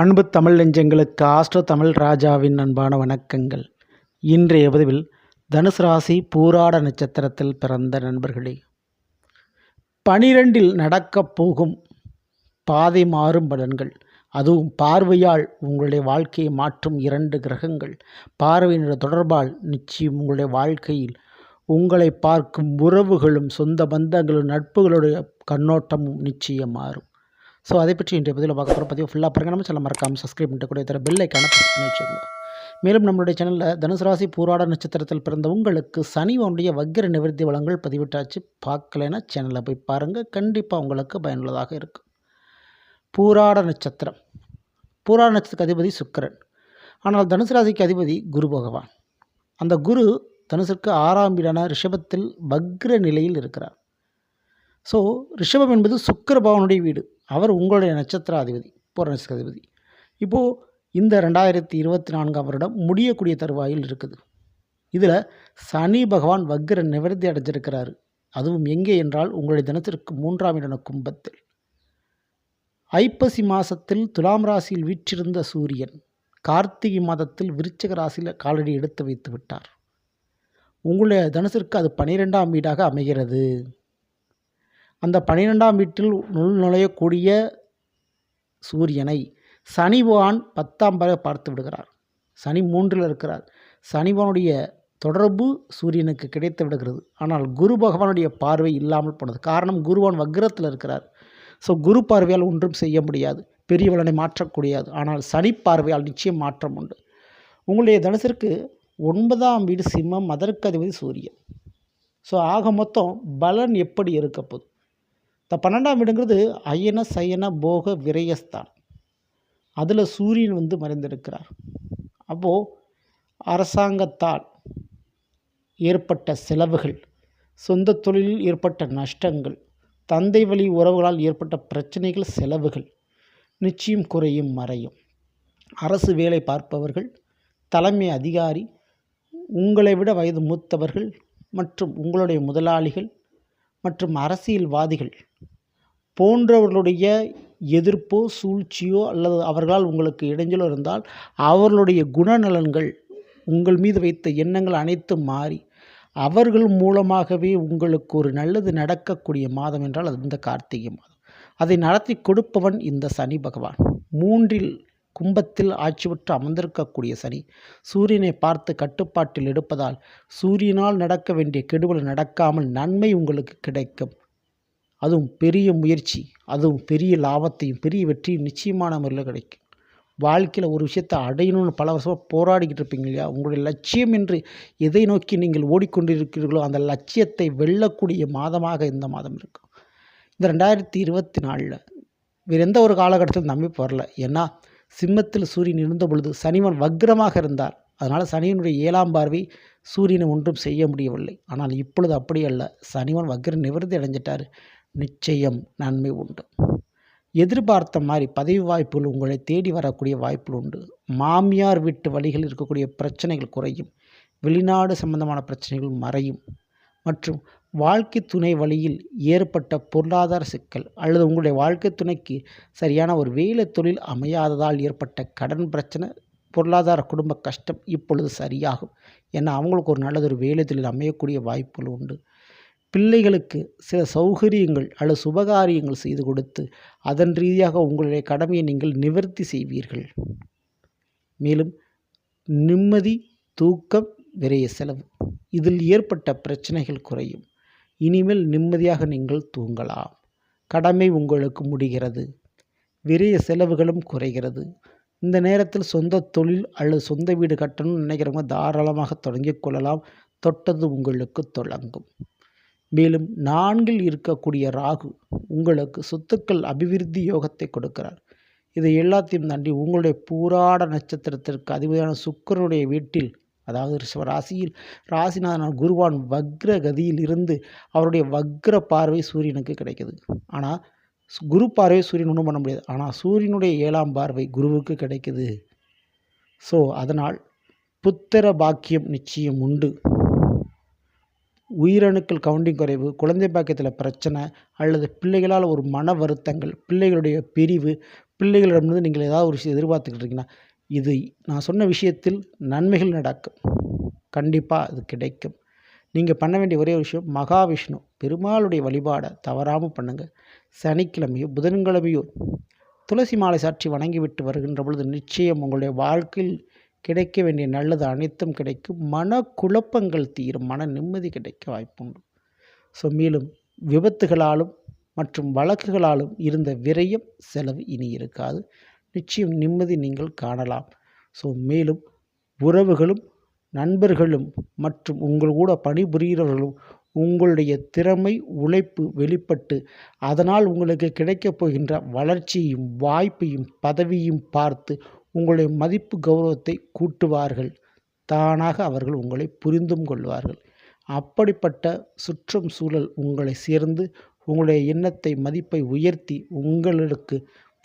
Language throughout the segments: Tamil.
அன்பு தமிழ் நெஞ்சங்களுக்கு ஆஸ்ட்ரோ தமிழ் ராஜாவின் அன்பான வணக்கங்கள். இன்றைய பதிவில் தனுசு ராசி பூராட நட்சத்திரத்தில் பிறந்த நண்பர்களே. பனிரெண்டில் நடக்கப் போகும் பாதை மாறும் பலன்கள். அதுவும் பார்வையால் உங்களுடைய வாழ்க்கையை மாற்றும் இரண்டு கிரகங்கள். பார்வையினுடைய தொடர்பால் நிச்சயம் உங்களுடைய வாழ்க்கையில் உங்களை பார்க்கும் உறவுகளும் சொந்த பந்தங்களும் நட்புகளுடைய கண்ணோட்டமும் நிச்சயம் மாறும். ஸோ அதை பற்றி இன்றைய பதிவில் பார்க்க போகிற பதிவு ஃபுல்லாக பாருங்க நம்ம சேனல் மறக்காமல் சப்ஸ்கிரைப் பண்ணிட்டு கூட தர பெல் ஐக்கான ப்ரெஸ் பண்ணி வச்சுக்கோங்க. மேலும் நம்மளுடைய சேனலில் தனுசு ராசி பூராட நட்சத்திரத்தில் பிறந்த உங்களுக்கு சனிவனுடைய வக்கிர நிவர்த்தி வளங்கள் பதிவிட்டாச்சு. பார்க்கலைன்னா சேனலில் போய் பாருங்கள் கண்டிப்பாக உங்களுக்கு பயனுள்ளதாக இருக்கும். பூராட நட்சத்திரம். பூராட நட்சத்திரக்கு அதிபதி சுக்கரன். ஆனால் தனுசு ராசிக்கு அதிபதி குரு பகவான். அந்த குரு தனுசுக்கு ஆறாம் வீடான ரிஷபத்தில் வக்ர நிலையில் இருக்கிறார். ஸோ ரிஷபம் என்பது சுக்கர பகவானுடைய வீடு. அவர் உங்களுடைய நட்சத்திராதிபதி பூர இப்போது இந்த ரெண்டாயிரத்தி இருபத்தி நான்காம் வருடம் முடியக்கூடிய தருவாயில் இருக்குது. இதில் சனி பகவான் வக்ர நிவர்த்தி அடைஞ்சிருக்கிறாரு. அதுவும் எங்கே என்றால் உங்களுடைய தினத்திற்கு மூன்றாம் இடன கும்பத்தில். ஐப்பசி மாதத்தில் துலாம் ராசியில் வீற்றிருந்த சூரியன் கார்த்திகை மாதத்தில் விருச்சக ராசியில் காலடி எடுத்து வைத்து விட்டார். உங்களுடைய தனுசிற்கு அது பனிரெண்டாம் வீடாக அமைகிறது. அந்த பனிரெண்டாம் வீட்டில் நுள் நுழையக்கூடிய சூரியனை சனி பகவான் பத்தாம் பக பார்த்து விடுகிறார். சனி மூன்றில் இருக்கிறார். சனிபவனுடைய தொடர்பு சூரியனுக்கு கிடைத்து விடுகிறது. ஆனால் குரு பகவானுடைய பார்வை இல்லாமல் போனது. காரணம் குருவான் வக்ரத்தில் இருக்கிறார். ஸோ குரு பார்வையால் ஒன்றும் செய்ய முடியாது. பெரியவளனை மாற்றக்கூடியது ஆனால் சனி பார்வையால் நிச்சயம் மாற்றம் உண்டு. உங்களுடைய தனுசிற்கு ஒன்பதாம் வீடு சிம்மம் அதற்கு அதிபதி சூரியன். ஸோ ஆக மொத்தம் பலன் எப்படி இருக்கப்போது இந்த பன்னெண்டாம் வீடுங்கிறது அயன சயன போக விரயஸ்தான். அதில் சூரியன் வந்து மறைந்திருக்கிறார். அப்போது அரசாங்கத்தால் ஏற்பட்ட செலவுகள் சொந்த தொழிலில் ஏற்பட்ட நஷ்டங்கள் தந்தை வழி உறவுகளால் ஏற்பட்ட பிரச்சனைகள் செலவுகள் நிச்சயம் குறையும் மறையும். அரசு வேலை பார்ப்பவர்கள் தலைமை அதிகாரி உங்களை விட வயது மூத்தவர்கள் மற்றும் உங்களுடைய முதலாளிகள் மற்றும் அரசியல்வாதிகள். போன்றவர்களுடைய எதிர்ப்போ சூழ்ச்சியோ அல்லது அவர்களால் உங்களுக்கு இடைஞ்சலோ இருந்தால் அவர்களுடைய குணநலன்கள் உங்கள் மீது வைத்த எண்ணங்கள் அனைத்தும் மாறி அவர்கள் மூலமாகவே உங்களுக்கு ஒரு நல்லது நடக்கக்கூடிய மாதம் என்றால் அது இந்த கார்த்திகை மாதம். அதை நடத்தி கொடுப்பவன் இந்த சனி பகவான். மூன்றில் கும்பத்தில் ஆட்சி பெற்று அமர்ந்திருக்கக்கூடிய சனி சூரியனை பார்த்து கட்டுப்பாட்டில் எடுப்பதால் சூரியனால் நடக்க வேண்டிய கெடுதல் நடக்காமல் நன்மை உங்களுக்கு கிடைக்கும். அதுவும் பெரிய முயற்சி அதுவும் பெரிய லாபத்தையும் பெரிய வெற்றியும் நிச்சயமான முறையில் கிடைக்கும். வாழ்க்கையில் ஒரு விஷயத்தை அடையணும்னு பல வருஷமாக போராடிக்கிட்டு இருப்பீங்க இல்லையா? உங்களுடைய லட்சியம் என்று எதை நோக்கி நீங்கள் ஓடிக்கொண்டிருக்கிறீர்களோ அந்த லட்சியத்தை வெல்லக்கூடிய மாதமாக இந்த மாதம் இருக்கும். இந்த ரெண்டாயிரத்தி இருபத்தி நாலில் வேறு எந்த ஒரு காலகட்டத்தில் நம்பி வரல. ஏன்னா சிம்மத்தில் சூரியன் இருந்த பொழுது சனிவன் வக்ரமாக இருந்தார். அதனால் சனியனுடைய ஏழாம் பார்வை சூரியனை ஒன்றும் செய்ய முடியவில்லை. ஆனால் இப்பொழுது அப்படி அல்ல. சனிவன் வக்ர நிவர்த்தி அடைஞ்சிட்டார். நிச்சயம் நன்மை உண்டு. எதிர்பார்த்த மாதிரி பதவி வாய்ப்புகள் உங்களை தேடி வரக்கூடிய வாய்ப்புகள் உண்டு. மாமியார் வீட்டு வழிகளில் இருக்கக்கூடிய பிரச்சனைகள் குறையும். வெளிநாடு சம்பந்தமான பிரச்சனைகள் மறையும். மற்றும் வாழ்க்கை துணை வழியில் ஏற்பட்ட பொருளாதார சிக்கல் அல்லது உங்களுடைய வாழ்க்கை துணைக்கு சரியான ஒரு வேலை தொழில் அமையாததால் ஏற்பட்ட கடன் பிரச்சனை பொருளாதார குடும்ப கஷ்டம் இப்பொழுது சரியாகும் ஏன்னா அவங்களுக்கு ஒரு நல்லதொரு வேலை தொழில் அமையக்கூடிய வாய்ப்புகள் உண்டு. பிள்ளைகளுக்கு சில சௌகரியங்கள் அல்லது சுபகாரியங்கள் செய்து கொடுத்து அதன் ரீதியாக உங்களுடைய கடமையை நீங்கள் நிவர்த்தி செய்வீர்கள். மேலும் நிம்மதி தூக்கம் விரைய செலவு இதில் ஏற்பட்ட பிரச்சனைகள் குறையும். இனிமேல் நிம்மதியாக நீங்கள் தூங்கலாம். கடமை உங்களுக்கு முடிகிறது. விரைய செலவுகளும் குறைகிறது. இந்த நேரத்தில் சொந்த தொழில் அல்லது சொந்த வீடு கட்டணும்னு நினைக்கிறவங்க தாராளமாக தொடங்கிக் கொள்ளலாம். தொட்டது உங்களுக்கு தொடங்கும். மேலும் நான்கில் இருக்கக்கூடிய ராகு உங்களுக்கு சொத்துக்கள் அபிவிருத்தி யோகத்தை கொடுக்கிறார். இதை எல்லாத்தையும் தாண்டி உங்களுடைய பூராட நட்சத்திரத்திற்கு அதிபதியான சுக்கரனுடைய வீட்டில் அதாவது ரிஷப ராசியில் ராசிநாதனால் குருவான் வக்ர கதியில் இருந்து அவருடைய வக்ர பார்வை சூரியனுக்கு கிடைக்குது. ஆனால் குரு பார்வை சூரியன் ஒன்றும் பண்ண முடியாது. ஆனால் சூரியனுடைய ஏழாம் பார்வை குருவுக்கு கிடைக்குது. ஸோ அதனால் புத்திர பாக்கியம் நிச்சயம் உண்டு. உயிரணுக்கள் கவுண்டிங் குறைவு குழந்தை பாக்கியத்தில் பிரச்சனை அல்லது பிள்ளைகளால் ஒரு மன வருத்தங்கள் பிள்ளைகளுடைய பிரிவு பிள்ளைகளிடமிருந்து நீங்கள் ஏதாவது ஒரு விஷயம் எதிர்பார்த்துக்கிட்டு இருக்கீங்கன்னா இது நான் சொன்ன விஷயத்தில் நன்மைகள் நடக்கும். கண்டிப்பாக அது கிடைக்கும். நீங்கள் பண்ண வேண்டிய ஒரே ஒரு விஷயம் மகாவிஷ்ணு பெருமாளுடைய வழிபாடை தவறாமல் பண்ணுங்கள் சனிக்கிழமையோ புதன்கிழமையோ துளசி மாலை சாற்றி வணங்கிவிட்டு வருகின்ற பொழுது நிச்சயம் உங்களுடைய வாழ்க்கையில் கிடைக்க வேண்டிய நல்லது அனைத்தும் கிடைக்கும். மன குழப்பங்கள் தீரும் மன நிம்மதி கிடைக்க வாய்ப்புண்டு. ஸோ மேலும் விபத்துகளாலும் மற்றும் வழக்குகளாலும் இருந்த விரயம் செலவு இனி இருக்காது. நிச்சயம் நிம்மதி நீங்கள் காணலாம். ஸோ மேலும் உறவுகளும் நண்பர்களும் மற்றும் உங்கள் கூட பணிபுரிகிறவர்களும் உங்களுடைய திறமை உழைப்பு வெளிப்பட்டு அதனால் உங்களுக்கு கிடைக்கப் போகின்ற வளர்ச்சியையும் வாய்ப்பையும் பதவியும் பார்த்து உங்களுடைய மதிப்பு கௌரவத்தை கூட்டுவார்கள். தானாக அவர்கள் உங்களை புரிந்தும் கொள்வார்கள். அப்படிப்பட்ட சுற்றம் சூழல் உங்களை சேர்ந்து உங்களுடைய எண்ணத்தை மதிப்பை உயர்த்தி உங்களுக்கு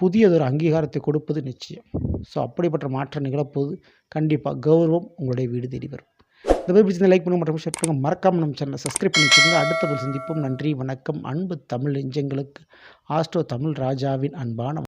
புதியதொரு அங்கீகாரத்தை கொடுப்பது நிச்சயம். ஸோ அப்படிப்பட்ட மாற்றம் நிகழப்போது கண்டிப்பாக கௌரவம் உங்களுடைய வீடு தேடி வரும். இந்த மாதிரி பிடிச்சிருந்த லைக் பண்ணுங்க மற்றும் ஷேர் பண்ணுங்கள் மறக்காமல் நம்ம சேனலை சப்ஸ்கிரைப் பண்ணி அடுத்த சந்திப்போம். நன்றி வணக்கம். அன்பு தமிழ் நெஞ்சங்களுக்கு ஆஸ்ட்ரோ தமிழ் ராஜாவின் அன்பான